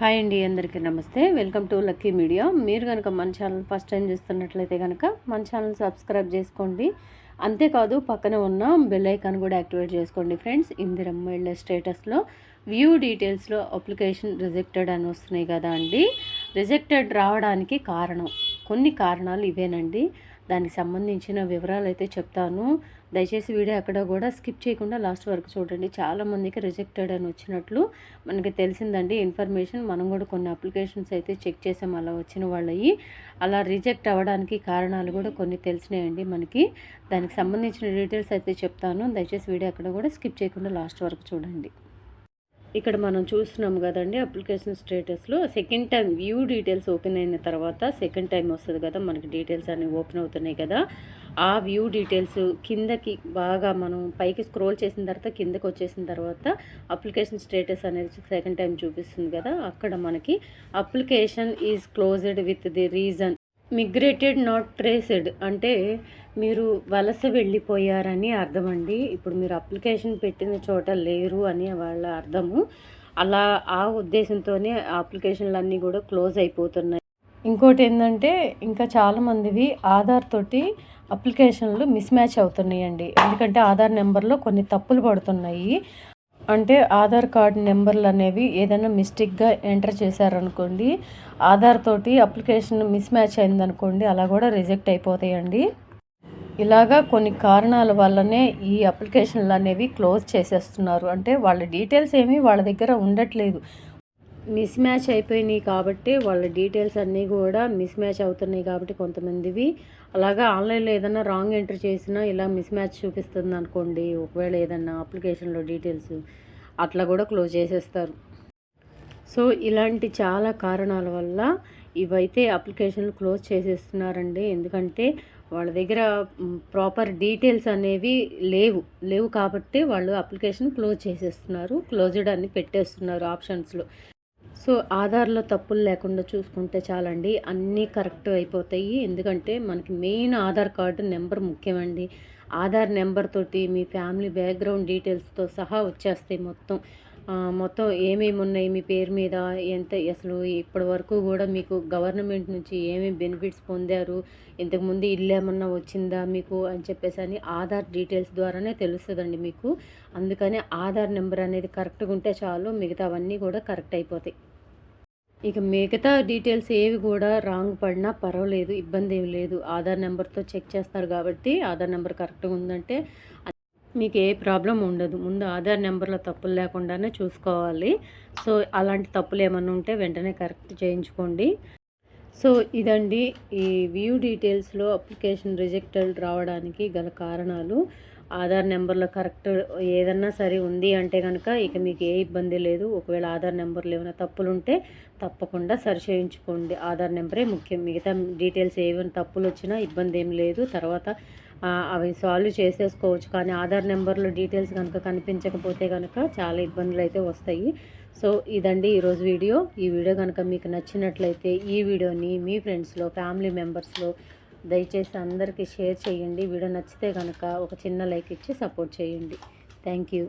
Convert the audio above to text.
Hi అండి అందరికీ నమస్తే. Welcome to Lucky Media. మీరు కనుక మన ఛానల్ ఫస్ట్ టైం చూస్తున్నట్లయితే కనుక మన ఛానల్ సబ్స్క్రైబ్ చేసుకోండి. అంతేకాదు పక్కన ఉన్న బెల్ ఐకాన్ కూడా యాక్టివేట్ చేసుకోండి ఫ్రెండ్స్. ఇందిరమ్మ ఇళ్ళ స్టేటస్లో వ్యూ డీటెయిల్స్లో అప్లికేషన్ రిజెక్టెడ్ అని వస్తున్నాయి కదా అండి. రిజెక్టెడ్ రావడానికి కారణం కొన్ని కారణాలు ఇవేనండి. దానికి సంబంధించిన వివరాలు అయితే చెప్తాను. దయచేసి వీడియో అక్కడ కూడా స్కిప్ చేయకుండా లాస్ట్ వరకు చూడండి. చాలామందికి రిజెక్టెడ్ అని వచ్చినట్లు మనకి తెలిసిందండి. ఇన్ఫర్మేషన్ మనం కూడా కొన్ని అప్లికేషన్స్ అయితే చెక్ చేసాం. అలా వచ్చిన వాళ్ళవి అలా రిజెక్ట్ అవ్వడానికి కారణాలు కూడా కొన్ని తెలిసినాయండి మనకి. దానికి సంబంధించిన డీటెయిల్స్ అయితే చెప్తాను. దయచేసి వీడియో అక్కడ కూడా స్కిప్ చేయకుండా లాస్ట్ వరకు చూడండి. ఇక్కడ మనం చూస్తున్నాం కదండి అప్లికేషన్ స్టేటస్లో. Second time view details open అయిన తర్వాత సెకండ్ టైం వస్తుంది కదా మనకి డీటెయిల్స్ అనేవి ఓపెన్ అవుతున్నాయి కదా. ఆ వ్యూ డీటెయిల్స్ కిందకి బాగా మనం పైకి స్క్రోల్ చేసిన తర్వాత కిందకి వచ్చేసిన తర్వాత అప్లికేషన్ స్టేటస్ అనేది సెకండ్ టైం చూపిస్తుంది కదా. అక్కడ మనకి application is closed with the reason migrated not traced అంటే మీరు వలస వెళ్ళిపోయారని అర్థం అండి ఇప్పుడు మీరు అప్లికేషన్ పెట్టిన చోట లేరు అని వాళ్ళ అర్థము. అలా ఆ ఉద్దేశంతోనే అప్లికేషన్లు అన్నీ కూడా క్లోజ్ అయిపోతున్నాయి. ఇంకోటి ఏంటంటే ఇంకా చాలామందివి ఆధార్ తోటి అప్లికేషన్లు మిస్ మ్యాచ్ అవుతున్నాయండి. ఎందుకంటే ఆధార్ నెంబర్లో కొన్ని తప్పులు పడుతున్నాయి. అంటే ఆధార్ కార్డ్ నెంబర్లు అనేవి ఏదైనా మిస్టేక్గా ఎంటర్ చేశారనుకోండి ఆధార్ తోటి అప్లికేషన్ మిస్ మ్యాచ్ అయిందనుకోండి అలా కూడా రిజెక్ట్ అయిపోతాయండి. ఇలాగా కొన్ని కారణాల వల్లనే ఈ అప్లికేషన్లు అనేవి క్లోజ్ చేసేస్తున్నారు. అంటే వాళ్ళ డీటెయిల్స్ ఏమీ వాళ్ళ దగ్గర ఉండట్లేదు. మిస్ మ్యాచ్ అయిపోయినాయి కాబట్టి వాళ్ళ డీటెయిల్స్ అన్నీ కూడా మిస్ మ్యాచ్ అవుతున్నాయి కాబట్టి కొంతమందివి. అలాగా ఆన్లైన్లో ఏదైనా రాంగ్ ఎంటర్ చేసినా ఇలా మిస్ మ్యాచ్ చూపిస్తుంది అనుకోండి ఒకవేళ ఏదైనా అప్లికేషన్లో డీటెయిల్స్ అట్లా కూడా క్లోజ్ చేసేస్తారు. సో ఇలాంటి చాలా కారణాల వల్ల ఇవైతే అప్లికేషన్లు క్లోజ్ చేసేస్తున్నారండి. ఎందుకంటే వాళ్ళ దగ్గర ప్రాపర్ డీటెయిల్స్ అనేవి లేవు. లేవు కాబట్టి వాళ్ళు అప్లికేషన్ క్లోజ్ చేసేస్తున్నారు. క్లోజ్డ్ అని పెట్టేస్తున్నారు ఆప్షన్స్లో సో ఆధార్లో తప్పులు లేకుండా చూసుకుంటే చాలండి. అన్నీ కరెక్ట్ అయిపోతాయి. ఎందుకంటే మనకి మెయిన్ ఆధార్ కార్డు నెంబర్ ముఖ్యమండి. ఆధార్ నెంబర్ తోటి మీ ఫ్యామిలీ బ్యాక్గ్రౌండ్ డీటెయిల్స్తో సహా వచ్చేస్తాయి మొత్తం. మొత్తం ఏమేమి ఉన్నాయి మీ పేరు మీద? ఎంత అసలు ఇప్పటి వరకు కూడా మీకు గవర్నమెంట్ నుంచి ఏమేమి బెనిఫిట్స్ పొందారు? ఇంతకుముందు ఇల్లు ఏమన్నా వచ్చిందా మీకు అని చెప్పేసి అని ఆధార్ డీటెయిల్స్ ద్వారానే తెలుస్తుందండి మీకు. అందుకని ఆధార్ నెంబర్ అనేది కరెక్ట్గా ఉంటే చాలు మిగతావన్నీ కూడా కరెక్ట్ అయిపోతాయి. ఇక మిగతా డీటెయిల్స్ ఏవి కూడా రాంగ్ పడినా పర్వాలేదు ఇబ్బంది ఏమి లేదు. ఆధార్ నెంబర్తో చెక్ చేస్తారు కాబట్టి ఆధార్ నెంబర్ కరెక్ట్గా ఉందంటే మీకు ఏ ప్రాబ్లం ఉండదు. ముందు ఆధార్ నెంబర్లో తప్పులు లేకుండానే చూసుకోవాలి. సో అలాంటి తప్పులు ఏమైనా ఉంటే వెంటనే కరెక్ట్ చేయించుకోండి. సో ఇదండి ఈ వ్యూ డీటెయిల్స్లో అప్లికేషన్ రిజెక్టెడ్ రావడానికి గల కారణాలు. ఆధార్ నెంబర్లో కరెక్ట్ ఏదన్నా సరే ఉంది అంటే కనుక ఇక మీకు ఏ ఇబ్బంది లేదు. ఒకవేళ ఆధార్ నెంబర్లు ఏమైనా తప్పులు ఉంటే తప్పకుండా సరి చేయించుకోండి ఆధార్ నెంబరే ముఖ్యం. మిగతా డీటెయిల్స్ ఏమైనా తప్పులు వచ్చినా ఇబ్బంది ఏం లేదు. తర్వాత అవి సాల్వ్ చేసేసుకోవచ్చు. కానీ ఆధార్ నెంబర్లో డీటెయిల్స్ కనుక కనిపించకపోతే కనుక చాలా ఇబ్బందులు అయితే వస్తాయి. సో ఇదండి ఈరోజు వీడియో. ఈ వీడియో కనుక మీకు నచ్చినట్లయితే ఈ వీడియోని మీ ఫ్రెండ్స్లో ఫ్యామిలీ మెంబర్స్లో దయచేసి అందరికీ షేర్ చేయండి. వీడియో నచ్చితే కనుక ఒక చిన్న లైక్ ఇచ్చి సపోర్ట్ చేయండి. Thank you.